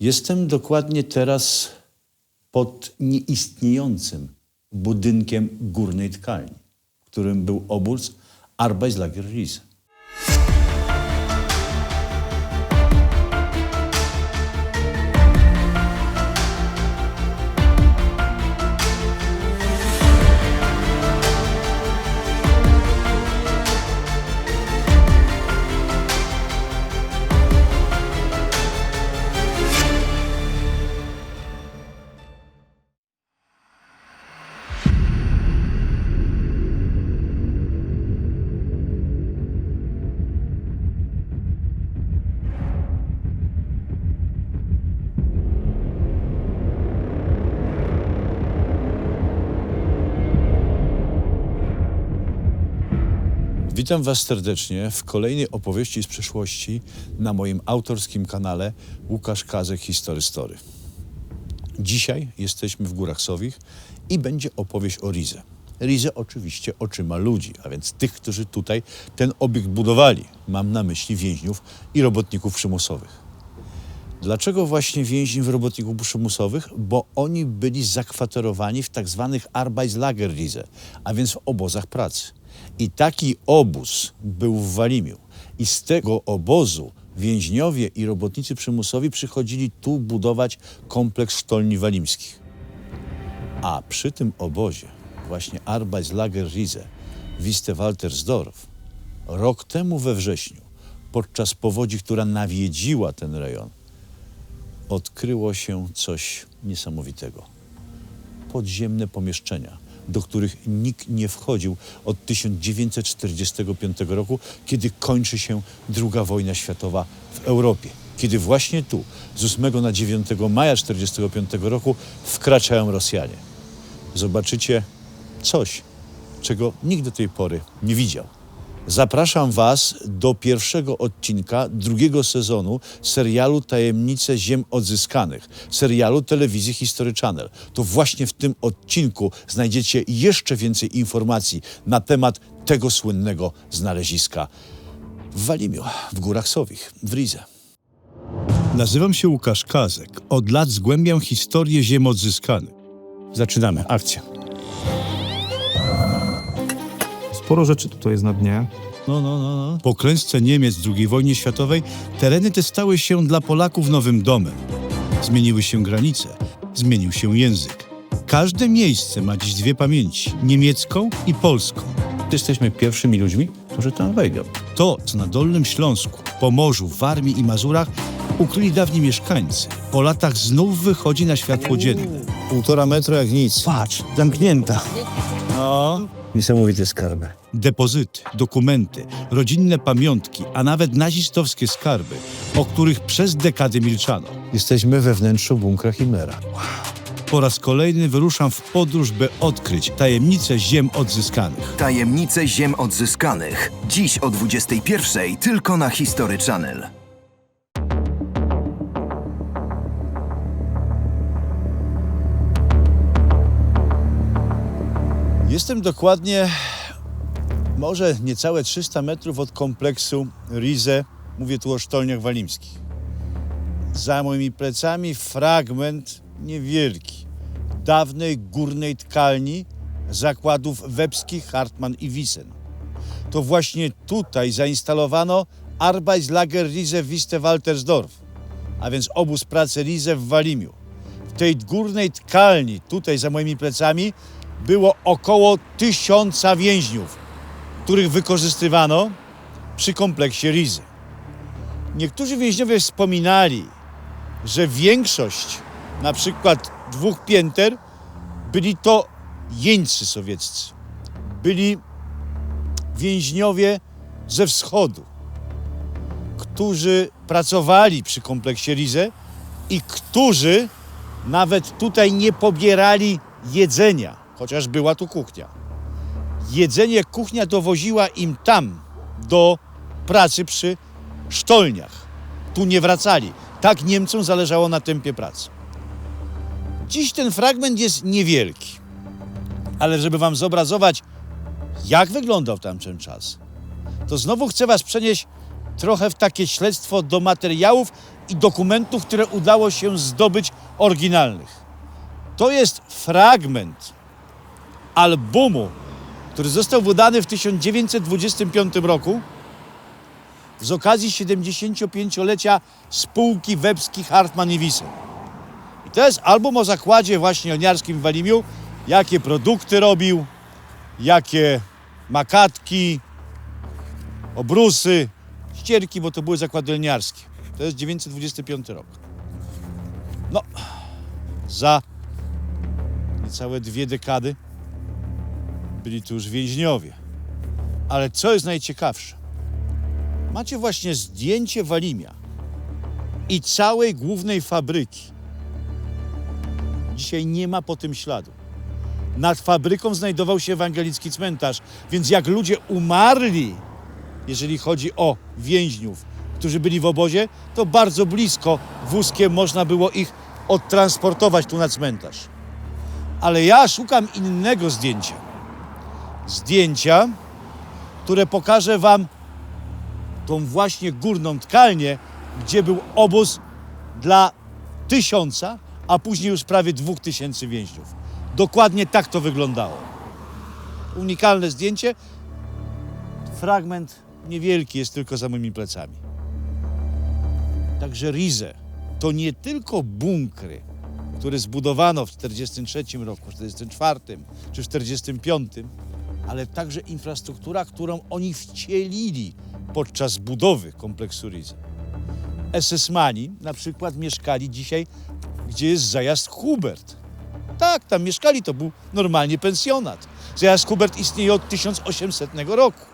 Jestem dokładnie teraz pod nieistniejącym budynkiem górnej tkalni, w którym był obóz Arbeitslager Riese. Witam Was serdecznie w kolejnej opowieści z przeszłości na moim autorskim kanale Łukasz Kazek History Story. Dzisiaj jesteśmy w Górach Sowich i będzie opowieść o Rize. Rize oczywiście oczyma ludzi, a więc tych, którzy tutaj ten obiekt budowali. Mam na myśli więźniów i robotników przymusowych. Dlaczego właśnie więźniów robotników przymusowych? Bo oni byli zakwaterowani w tak zwanych Arbeitslagerriese, a więc w obozach pracy. I taki obóz był w Walimiu. I z tego obozu więźniowie i robotnicy przymusowi przychodzili tu budować kompleks sztolni walimskich. A przy tym obozie, właśnie Arbeitslagerriese Wiste-Waltersdorf, rok temu we wrześniu, podczas powodzi, która nawiedziła ten rejon, odkryło się coś niesamowitego. Podziemne pomieszczenia, do których nikt nie wchodził od 1945 roku, kiedy kończy się II wojna światowa w Europie. Kiedy właśnie tu, z 8 na 9 maja 1945 roku, wkraczają Rosjanie. Zobaczycie coś, czego nikt do tej pory nie widział. Zapraszam Was do pierwszego odcinka drugiego sezonu serialu Tajemnice Ziem Odzyskanych, serialu telewizji History Channel. To właśnie w tym odcinku znajdziecie jeszcze więcej informacji na temat tego słynnego znaleziska w Walimiu, w Górach Sowich, w Rize. Nazywam się Łukasz Kazek. Od lat zgłębiam historię ziem odzyskanych. Zaczynamy. Akcja. Sporo rzeczy tutaj jest na dnie. No, no, no, no. Po klęsce Niemiec w II wojnie światowej tereny te stały się dla Polaków nowym domem. Zmieniły się granice, zmienił się język. Każde miejsce ma dziś dwie pamięci, niemiecką i polską. Jesteśmy pierwszymi ludźmi, którzy tam wejdą. To, co na Dolnym Śląsku, Pomorzu, Warmii i Mazurach ukryli dawni mieszkańcy, po latach znów wychodzi na światło dzienne. Półtora metra jak nic. Patrz, zamknięta. No, Niesamowite skarby. Depozyty, dokumenty, rodzinne pamiątki, a nawet nazistowskie skarby, o których przez dekady milczano. Jesteśmy we wnętrzu bunkra Himmlera. Po raz kolejny wyruszam w podróż, by odkryć tajemnice ziem odzyskanych. Tajemnice Ziem Odzyskanych. Dziś o 21.00 tylko na History Channel. Jestem dokładnie może niecałe 300 metrów od kompleksu Rize. Mówię tu o sztolniach walimskich. Za moimi plecami fragment niewielki dawnej górnej tkalni zakładów webskich Hartmann i Wissen. To właśnie tutaj zainstalowano Arbeitslager Riese Wiste-Waltersdorf, a więc obóz pracy Riese w Walimiu. W tej górnej tkalni, tutaj za moimi plecami, było około tysiąca więźniów, których wykorzystywano przy kompleksie Rizy. Niektórzy więźniowie wspominali, że większość, na przykład dwóch pięter, byli to jeńcy sowieccy. Byli więźniowie ze wschodu, którzy pracowali przy kompleksie Rize i którzy nawet tutaj nie pobierali jedzenia, chociaż była tu kuchnia. Jedzenie kuchnia dowoziła im tam do pracy przy sztolniach. Tu nie wracali. Tak Niemcom zależało na tempie pracy. Dziś ten fragment jest niewielki, ale żeby wam zobrazować, jak wyglądał tamten czas, to znowu chcę was przenieść trochę w takie śledztwo do materiałów i dokumentów, które udało się zdobyć oryginalnych. To jest fragment albumu, który został wydany w 1925 roku z okazji 75-lecia spółki webskiej Hartmann i Wiesel. I to jest album o zakładzie właśnie lniarskim w Walimiu, jakie produkty robił, jakie makatki, obrusy, ścierki, bo to były zakłady lniarskie. To jest 925 rok. No, za niecałe dwie dekady byli tu już więźniowie. Ale co jest najciekawsze? Macie właśnie zdjęcie Walimia i całej głównej fabryki. Dzisiaj nie ma po tym śladu. Nad fabryką znajdował się ewangelicki cmentarz, więc jak ludzie umarli, jeżeli chodzi o więźniów, którzy byli w obozie, to bardzo blisko wózkiem można było ich odtransportować tu na cmentarz. Ale ja szukam innego zdjęcia. Zdjęcia, które pokaże wam tą właśnie górną tkalnię, gdzie był obóz dla tysiąca, a później już prawie dwóch tysięcy więźniów. Dokładnie tak to wyglądało. Unikalne zdjęcie. Fragment niewielki jest tylko za moimi plecami. Także Rize to nie tylko bunkry, które zbudowano w 1943 roku, 1944 czy 1945, ale także infrastruktura, którą oni wcielili podczas budowy kompleksu Rize. SS-mani na przykład mieszkali dzisiaj, gdzie jest zajazd Hubert. Tak, tam mieszkali, to był normalnie pensjonat. Zajazd Hubert istnieje od 1800 roku.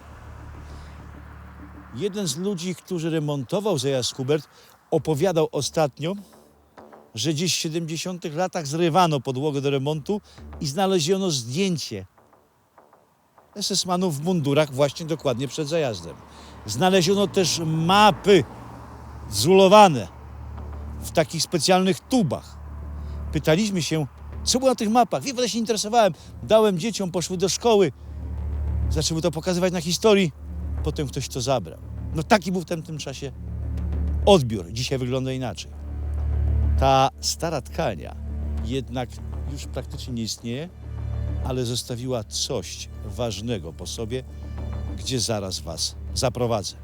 Jeden z ludzi, który remontował zajazd Hubert, opowiadał ostatnio, że gdzieś w 70 latach zrywano podłogę do remontu i znaleziono zdjęcie SS-manów w mundurach właśnie dokładnie przed zajazdem. Znaleziono też mapy zulowane w takich specjalnych tubach. Pytaliśmy się, co było na tych mapach. Wie, ja się interesowałem. Dałem dzieciom, poszły do szkoły. Zaczęły to pokazywać na historii. Potem ktoś to zabrał. No taki był w tamtym czasie odbiór. Dzisiaj wygląda inaczej. Ta stara tkania jednak już praktycznie nie istnieje, ale zostawiła coś ważnego po sobie, gdzie zaraz Was zaprowadzę.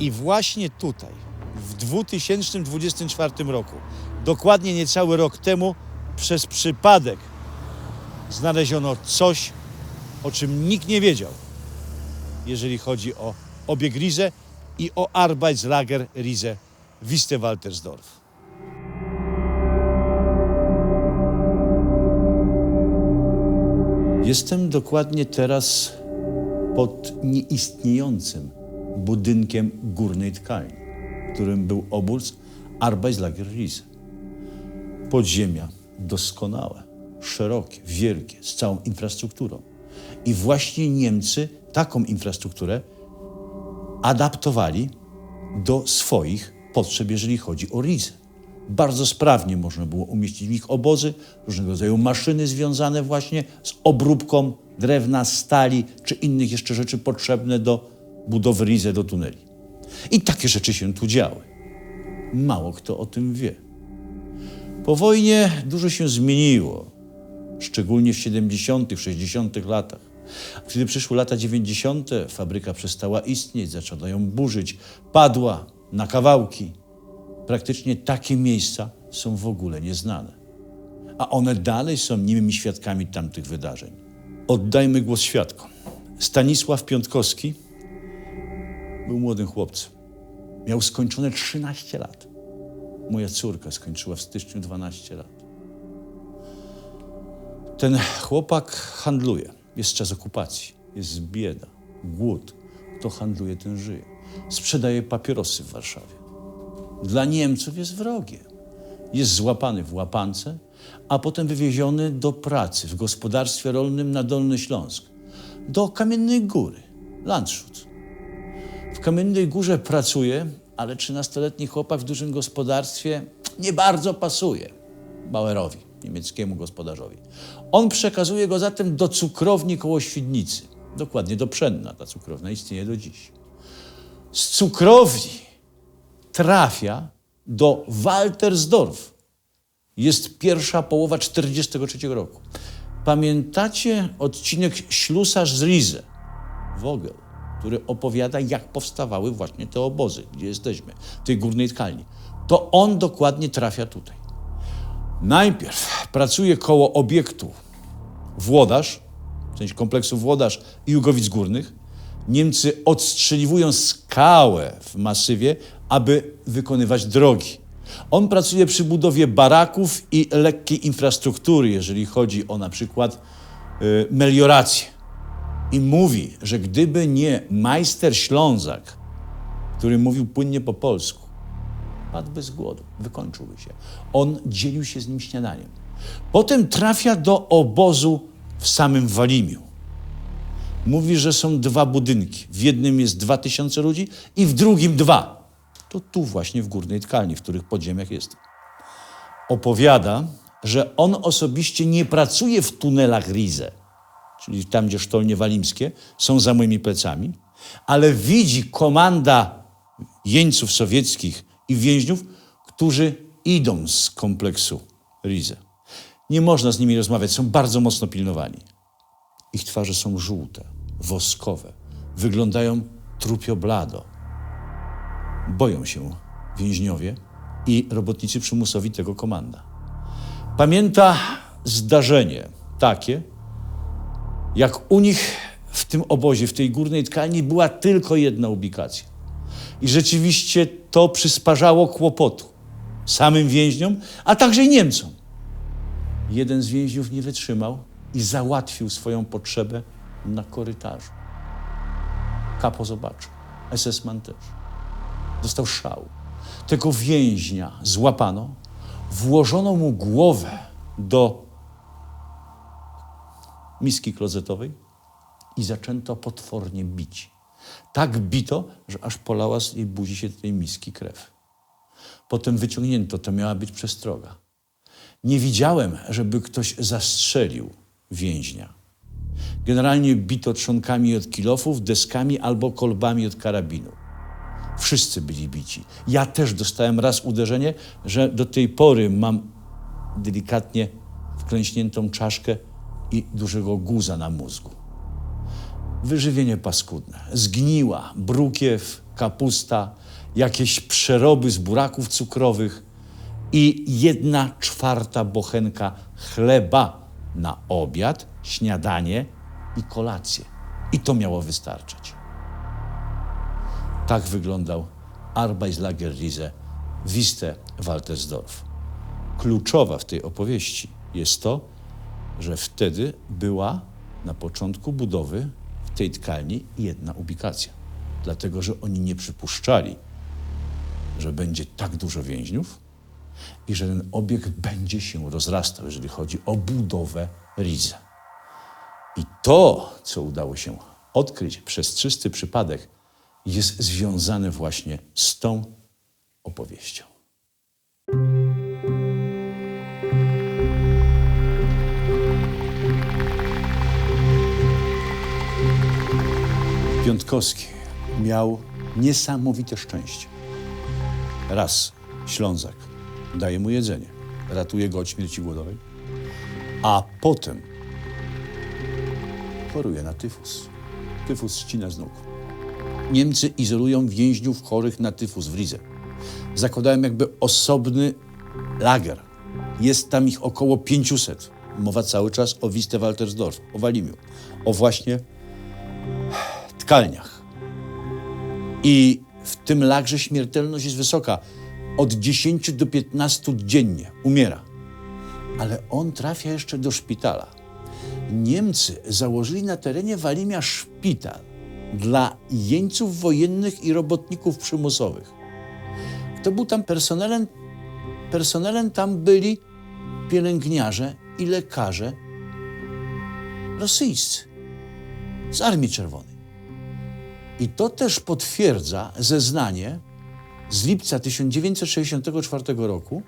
I właśnie tutaj, w 2024 roku, dokładnie niecały rok temu, przez przypadek znaleziono coś, o czym nikt nie wiedział, jeżeli chodzi o obieg Rize i o Arbeitslager Rize Wistewaltersdorf. Jestem dokładnie teraz pod nieistniejącym budynkiem górnej tkalni, którym był obóz Arbeitslager Riese. Podziemia doskonałe, szerokie, wielkie, z całą infrastrukturą. I właśnie Niemcy taką infrastrukturę adaptowali do swoich potrzeb, jeżeli chodzi o Rize. Bardzo sprawnie można było umieścić w nich obozy, różnego rodzaju maszyny związane właśnie z obróbką drewna, stali czy innych jeszcze rzeczy potrzebne do budowy Rize, do tuneli. I takie rzeczy się tu działy. Mało kto o tym wie. Po wojnie dużo się zmieniło, szczególnie w 70., 60. latach. Kiedy przyszły lata 90., fabryka przestała istnieć, zaczęto ją burzyć, padła na kawałki. Praktycznie takie miejsca są w ogóle nieznane. A one dalej są niemymi świadkami tamtych wydarzeń. Oddajmy głos świadkom. Stanisław Piątkowski był młodym chłopcem. Miał skończone 13 lat. Moja córka skończyła w styczniu 12 lat. Ten chłopak handluje. Jest czas okupacji, jest bieda, głód. Kto handluje, ten żyje. Sprzedaje papierosy w Warszawie. Dla Niemców jest wrogiem. Jest złapany w łapance, a potem wywieziony do pracy w gospodarstwie rolnym na Dolny Śląsk, do Kamiennej Góry, Landshut. W Kamiennej Górze pracuje, ale 13-letni chłopak w dużym gospodarstwie nie bardzo pasuje Bauerowi, niemieckiemu gospodarzowi. On przekazuje go zatem do cukrowni koło Świdnicy, dokładnie do Pszenna. Ta cukrownia istnieje do dziś. Z cukrowni trafia do Waltersdorf jest pierwsza połowa 1943 roku. Pamiętacie odcinek Ślusarz z Rize, Vogel, który opowiada, jak powstawały właśnie te obozy, gdzie jesteśmy, w tej górnej tkalni. To on dokładnie trafia tutaj. Najpierw pracuje koło obiektu Włodarz, w sensie kompleksu Włodarz i Jugowic Górnych. Niemcy odstrzeliwują skałę w masywie, aby wykonywać drogi. On pracuje przy budowie baraków i lekkiej infrastruktury, jeżeli chodzi o na przykład y, meliorację. I mówi, że gdyby nie majster Ślązak, który mówił płynnie po polsku, padłby z głodu, wykończyłby się. On dzielił się z nim śniadaniem. Potem trafia do obozu w samym Walimiu. Mówi, że są dwa budynki. W jednym jest dwa tysiące ludzi i w drugim dwa. To tu właśnie w górnej tkalni, w których podziemiach jest. Opowiada, że on osobiście nie pracuje w tunelach Rize, czyli tam, gdzie sztolnie walimskie są za moimi plecami, ale widzi komanda jeńców sowieckich i więźniów, którzy idą z kompleksu Rize. Nie można z nimi rozmawiać, są bardzo mocno pilnowani. Ich twarze są żółte, woskowe, wyglądają trupio blado. Boją się więźniowie i robotnicy przymusowi tego komanda. Pamięta zdarzenie takie, jak u nich w tym obozie, w tej górnej tkalni była tylko jedna ubikacja. I rzeczywiście to przysparzało kłopotu samym więźniom, a także i Niemcom. Jeden z więźniów nie wytrzymał i załatwił swoją potrzebę na korytarzu. Kapo zobaczył, SS-man też. Dostał szału. Tego więźnia złapano, włożono mu głowę do miski klozetowej i zaczęto potwornie bić. Tak bito, że aż polała z jej buzi się tej miski krew. Potem wyciągnięto, to miała być przestroga. Nie widziałem, żeby ktoś zastrzelił więźnia. Generalnie bito trzonkami od kilofów, deskami albo kolbami od karabinu. Wszyscy byli bici. Ja też dostałem raz uderzenie, że do tej pory mam delikatnie wklęśniętą czaszkę i dużego guza na mózgu. Wyżywienie paskudne. Zgniła, brukiew, kapusta, jakieś przeroby z buraków cukrowych i jedna czwarta bochenka chleba na obiad, śniadanie i kolację. I to miało wystarczyć. Tak wyglądał Arbeitslager Riese Wiste Waltersdorf. Kluczowa w tej opowieści jest to, że wtedy była na początku budowy w tej tkalni jedna ubikacja. Dlatego, że oni nie przypuszczali, że będzie tak dużo więźniów i że ten obiekt będzie się rozrastał, jeżeli chodzi o budowę Rize. I to, co udało się odkryć przez czysty przypadek, jest związane właśnie z tą opowieścią. Piątkowski miał niesamowite szczęście. Raz Ślązak daje mu jedzenie, ratuje go od śmierci głodowej, a potem choruje na tyfus. Tyfus ścina z nóg. Niemcy izolują więźniów chorych na tyfus w Rize. Zakładają jakby osobny lager. Jest tam ich około 500. Mowa cały czas o Wiste Waltersdorf, o Walimiu, o właśnie tkalniach. I w tym lagrze śmiertelność jest wysoka. Od 10 do 15 dziennie umiera. Ale on trafia jeszcze do szpitala. Niemcy założyli na terenie Walimia szpital dla jeńców wojennych i robotników przymusowych. Kto był tam personelem? Personelem tam byli pielęgniarze i lekarze rosyjscy z Armii Czerwonej. I to też potwierdza zeznanie z lipca 1964 roku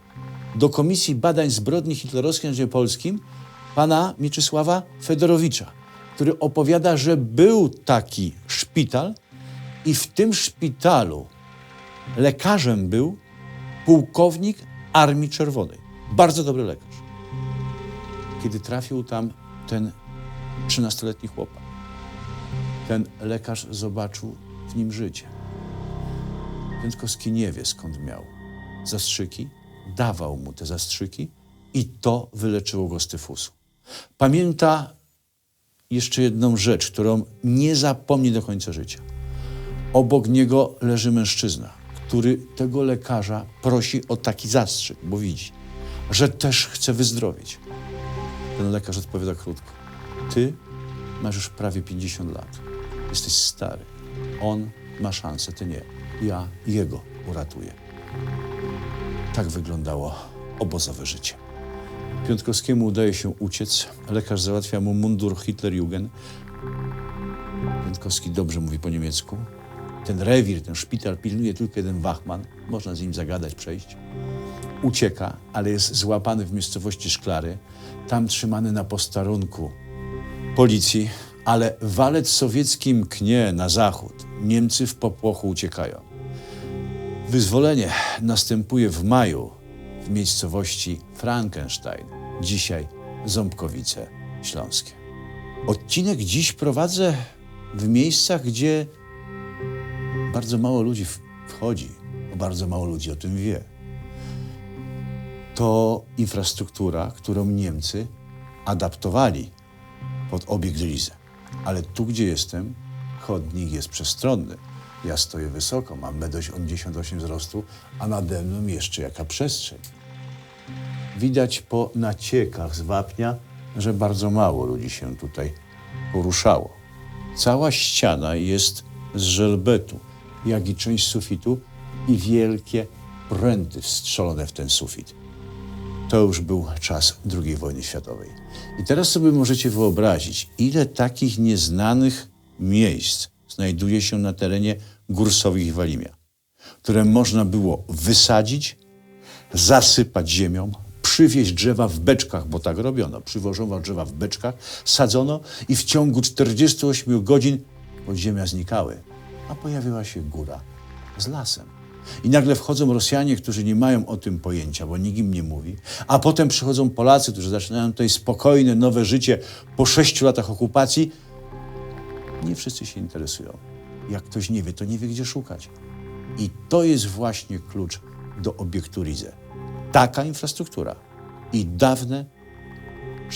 do Komisji Badań Zbrodni Hitlerowskiej na ziemi polskim pana Mieczysława Fedorowicza, który opowiada, że był taki szpital i w tym szpitalu lekarzem był pułkownik Armii Czerwonej. Bardzo dobry lekarz. Kiedy trafił tam ten 13-letni chłopak, ten lekarz zobaczył w nim życie. Piątkowski nie wie skąd miał zastrzyki, dawał mu te zastrzyki i to wyleczyło go z tyfusu. Pamięta jeszcze jedną rzecz, którą nie zapomni do końca życia. Obok niego leży mężczyzna, który tego lekarza prosi o taki zastrzyk, bo widzi, że też chce wyzdrowieć. Ten lekarz odpowiada krótko. Ty masz już prawie 50 lat. Jesteś stary. On ma szansę, ty nie. Ja jego uratuję. Tak wyglądało obozowe życie. Piątkowskiemu udaje się uciec. Lekarz załatwia mu mundur Hitlerjugend. Piątkowski dobrze mówi po niemiecku. Ten rewir, ten szpital pilnuje tylko jeden wachman. Można z nim zagadać, przejść. Ucieka, ale jest złapany w miejscowości Szklary. Tam trzymany na posterunku policji, ale walec sowiecki mknie na zachód. Niemcy w popłochu uciekają. Wyzwolenie następuje w maju miejscowości Frankenstein, dzisiaj Ząbkowice Śląskie. Odcinek dziś prowadzę w miejscach, gdzie bardzo mało ludzi wchodzi, bo bardzo mało ludzi o tym wie. To infrastruktura, którą Niemcy adaptowali pod obiekt Rize. Ale tu, gdzie jestem, chodnik jest przestronny. Ja stoję wysoko, mam 1,88 wzrostu, a nade mną jeszcze jaka przestrzeń. Widać po naciekach z wapnia, że bardzo mało ludzi się tutaj poruszało. Cała ściana jest z żelbetu, jak i część sufitu i wielkie pręty wstrzelone w ten sufit. To już był czas II wojny światowej. I teraz sobie możecie wyobrazić, ile takich nieznanych miejsc znajduje się na terenie Górsowich i Walimia, które można było wysadzić, zasypać ziemią, przywieźć drzewa w beczkach, bo tak robiono. Przywożono drzewa w beczkach, sadzono i w ciągu 48 godzin podziemia znikały, a pojawiła się góra z lasem. I nagle wchodzą Rosjanie, którzy nie mają o tym pojęcia, bo nikt im nie mówi, a potem przychodzą Polacy, którzy zaczynają tutaj spokojne, nowe życie po sześciu latach okupacji. Nie wszyscy się interesują. Jak ktoś nie wie, to nie wie, gdzie szukać. I to jest właśnie klucz do obiektu. Taka infrastruktura i dawne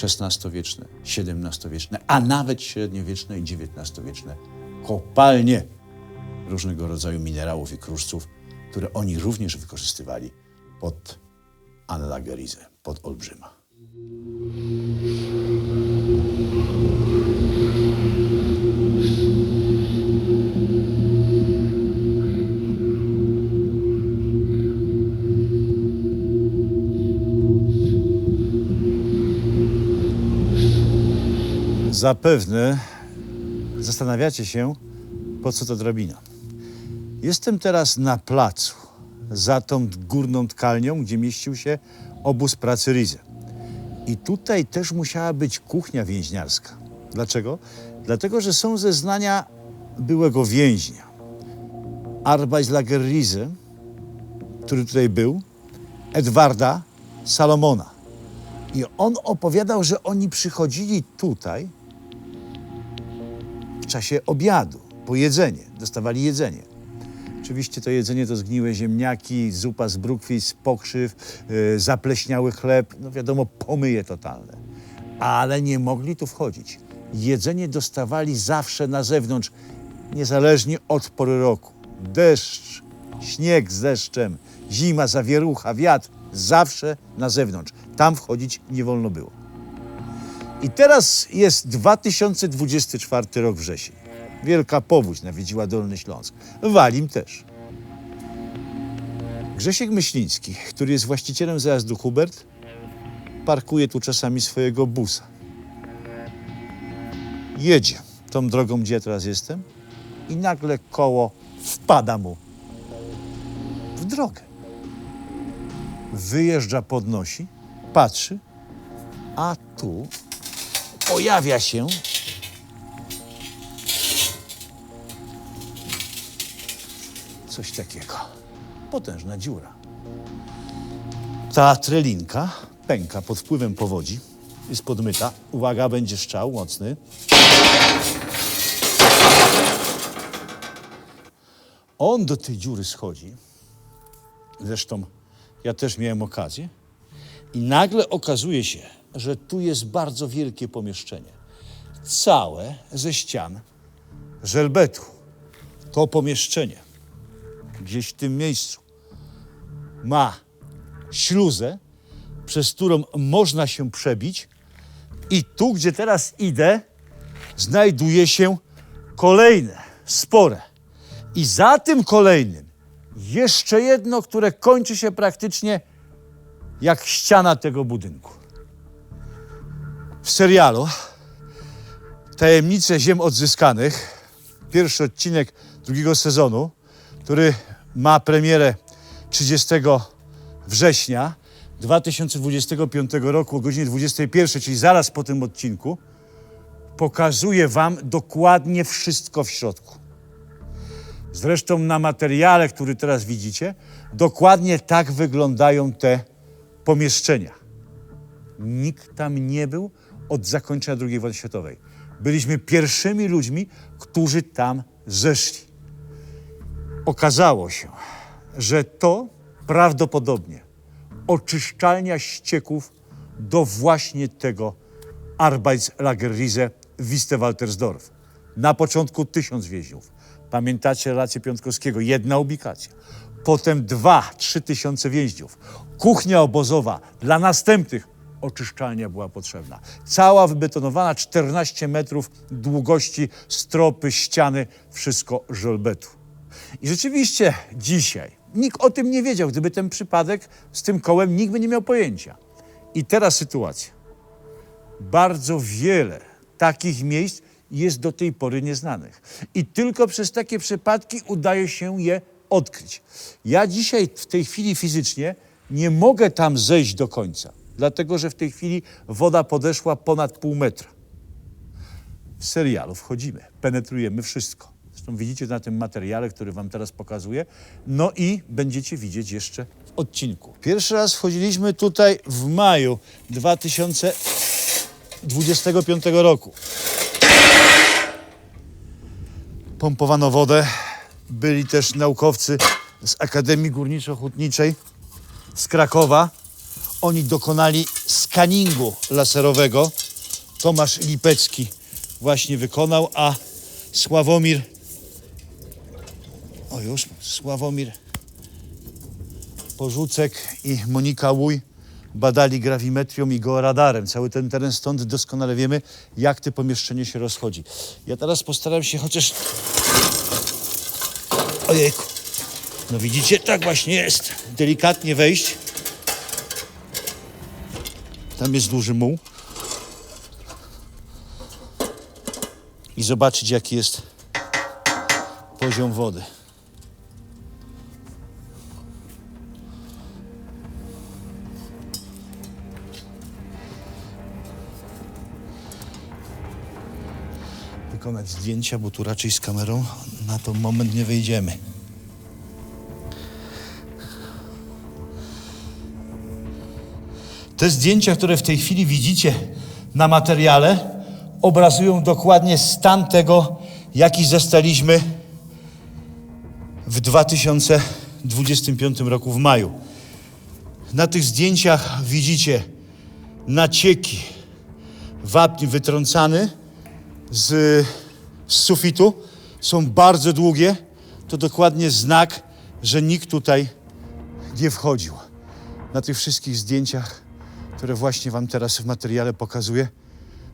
XVI-wieczne, XVII-wieczne, a nawet średniowieczne i XIX-wieczne kopalnie różnego rodzaju minerałów i kruszców, które oni również wykorzystywali pod Anlagerizę, pod Olbrzyma. Zapewne zastanawiacie się, po co ta drabina. Jestem teraz na placu, za tą górną tkalnią, gdzie mieścił się obóz pracy Rize. I tutaj też musiała być kuchnia więźniarska. Dlaczego? Dlatego, że są zeznania byłego więźnia. Arbeitslager Rize, który tutaj był, Edwarda Salomona. I on opowiadał, że oni przychodzili tutaj czasie obiadu, po jedzenie, dostawali jedzenie. Oczywiście to jedzenie to zgniłe ziemniaki, zupa z brukwic, pokrzyw, yy, zapleśniały chleb, no wiadomo, pomyje totalne. Ale nie mogli tu wchodzić. Jedzenie dostawali zawsze na zewnątrz, niezależnie od pory roku. Deszcz, śnieg z deszczem, zima, zawierucha, wiatr, zawsze na zewnątrz. Tam wchodzić nie wolno było. I teraz jest 2024 rok wrzesień. Wielka powódź nawiedziła Dolny Śląsk. Walim też. Grzesiek Myśliński, który jest właścicielem zajazdu Hubert, parkuje tu czasami swojego busa. Jedzie tą drogą, gdzie ja teraz jestem i nagle koło wpada mu w drogę. Wyjeżdża, podnosi, patrzy, a tu pojawia się coś takiego. Potężna dziura. Ta trelinka pęka pod wpływem powodzi, jest podmyta. Uwaga, będzie strzał mocny. On do tej dziury schodzi. Zresztą ja też miałem okazję. I nagle okazuje się, że tu jest bardzo wielkie pomieszczenie. Całe ze ścian żelbetu. To pomieszczenie gdzieś w tym miejscu ma śluzę, przez którą można się przebić. I tu, gdzie teraz idę, znajduje się kolejne, spore. I za tym kolejnym jeszcze jedno, które kończy się praktycznie jak ściana tego budynku. W serialu Tajemnice Ziem Odzyskanych, pierwszy odcinek drugiego sezonu, który ma premierę 30 września 2025 roku o godzinie 21, czyli zaraz po tym odcinku, pokazuje Wam dokładnie wszystko w środku. Zresztą na materiale, który teraz widzicie, dokładnie tak wyglądają te pomieszczenia. Nikt tam nie był od zakończenia II wojny światowej. Byliśmy pierwszymi ludźmi, którzy tam zeszli. Okazało się, że to prawdopodobnie oczyszczalnia ścieków do właśnie tego Arbeitslagerriese w Wistewaltersdorf. Na początku tysiąc więźniów. Pamiętacie relację Piątkowskiego? Jedna ubikacja. Potem dwa, trzy tysiące więźniów. Kuchnia obozowa dla następnych. Oczyszczalnia była potrzebna. Cała wybetonowana, 14 metrów długości, stropy, ściany, wszystko żelbetu. I rzeczywiście dzisiaj nikt o tym nie wiedział. Gdyby ten przypadek z tym kołem, nikt by nie miał pojęcia. I teraz sytuacja. Bardzo wiele takich miejsc jest do tej pory nieznanych. I tylko przez takie przypadki udaje się je odkryć. Ja dzisiaj w tej chwili fizycznie nie mogę tam zejść do końca, dlatego że w tej chwili woda podeszła ponad pół metra. W serialu wchodzimy, penetrujemy wszystko. Zresztą widzicie na tym materiale, który wam teraz pokazuję. No i będziecie widzieć jeszcze w odcinku. Pierwszy raz wchodziliśmy tutaj w maju 2025 roku. Pompowano wodę. Byli też naukowcy z Akademii Górniczo-Hutniczej z Krakowa. Oni dokonali skaningu laserowego. Tomasz Lipecki właśnie wykonał, a Sławomir o już, Sławomir Porzucek i Monika Łuj badali grawimetrią i georadarem. Cały ten teren stąd doskonale wiemy, jak to pomieszczenie się rozchodzi. Ja teraz postaram się chociaż... Ojejku. No widzicie, tak właśnie jest. Delikatnie wejść. Tam jest duży muł. I zobaczyć, jaki jest poziom wody. wykonać zdjęcia, bo tu raczej z kamerą na to moment nie wejdziemy. Te zdjęcia, które w tej chwili widzicie na materiale, obrazują dokładnie stan tego, jaki zastaliśmy w 2025 roku w maju. Na tych zdjęciach widzicie nacieki, wapń wytrącany, z, z sufitu są bardzo długie, to dokładnie znak, że nikt tutaj nie wchodził. Na tych wszystkich zdjęciach, które właśnie Wam teraz w materiale pokazuję,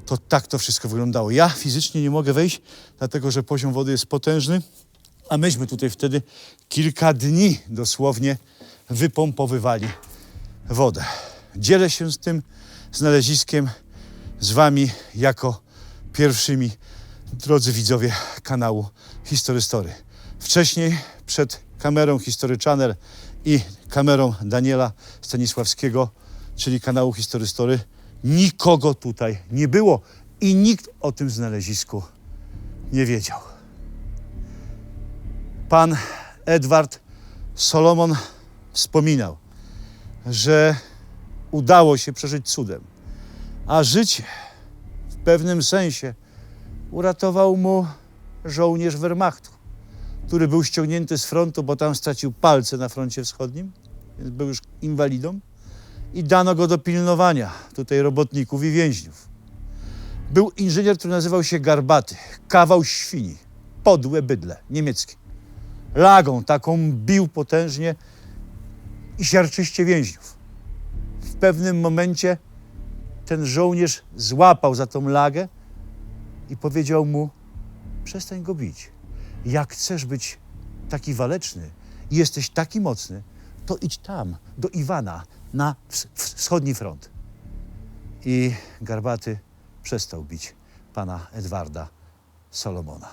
to tak to wszystko wyglądało. Ja fizycznie nie mogę wejść, dlatego że poziom wody jest potężny, a myśmy tutaj wtedy kilka dni dosłownie wypompowywali wodę. Dzielę się z tym znaleziskiem z Wami jako pierwszymi, drodzy widzowie kanału History Story. Wcześniej przed kamerą History Channel i kamerą Daniela Stanisławskiego, czyli kanału History Story, nikogo tutaj nie było i nikt o tym znalezisku nie wiedział. Pan Edward Solomon wspominał, że udało się przeżyć cudem, a życie w pewnym sensie uratował mu żołnierz Wehrmachtu, który był ściągnięty z frontu, bo tam stracił palce na froncie wschodnim, więc był już inwalidą i dano go do pilnowania tutaj robotników i więźniów. Był inżynier, który nazywał się Garbaty, kawał świni, podłe bydle, niemieckie. Lagą taką bił potężnie i siarczyście więźniów. W pewnym momencie ten żołnierz złapał za tą lagę i powiedział mu: Przestań go bić. Jak chcesz być taki waleczny i jesteś taki mocny, to idź tam, do Iwana, na ws- wschodni front. I Garbaty przestał bić pana Edwarda Solomona.